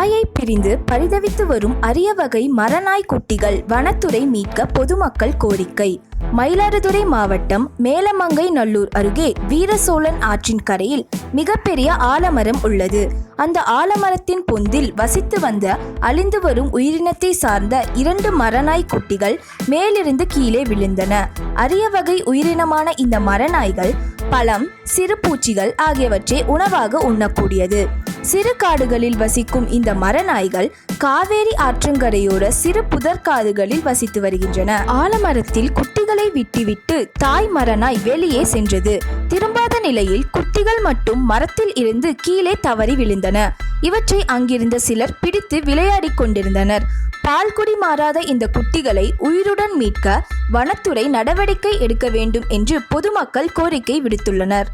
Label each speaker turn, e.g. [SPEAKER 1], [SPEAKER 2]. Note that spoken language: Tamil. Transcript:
[SPEAKER 1] தாயை பிரிந்து பரிதவித்து வரும் அரிய வகை மரநாய் குட்டிகள் வனத்துறை மீட்க பொதுமக்கள் கோரிக்கை. மயிலாடுதுறை மாவட்டம் மேலமங்கை நல்லூர் அருகே வீரசோழன் ஆற்றின் கரையில் மிகப்பெரிய ஆலமரம் உள்ளது. அந்த ஆலமரத்தின் பொந்தில் வசித்து வந்த அழிந்து வரும் உயிரினத்தை சார்ந்த இரண்டு மரநாய் குட்டிகள் மேலிருந்து கீழே விழுந்தன. அரிய வகை உயிரினமான இந்த மரநாய்கள் பழம் சிறு பூச்சிகள் ஆகியவற்றை உணவாக உண்ணக்கூடியது. சிறு காடுகளில் வசிக்கும் இந்த மரநாய்கள் காவேரி ஆற்றங்கரையோர சிறு புதற்காடுகளில் வசித்து வருகின்றன. ஆலமரத்தில் குட்டிகளை விட்டுவிட்டு தாய் மரநாய் வெளியே சென்றது. திரும்பாத நிலையில் குட்டிகள் மட்டும் மரத்தில் இருந்து கீழே தவறி விழுந்தன. இவற்றை அங்கிருந்த சிலர் பிடித்து விளையாடிக் கொண்டிருந்தனர். பால்குடி மாறாத இந்த குட்டிகளை உயிருடன் மீட்க வனத்துறை நடவடிக்கை எடுக்க வேண்டும் என்று பொதுமக்கள் கோரிக்கை விடுத்துள்ளனர்.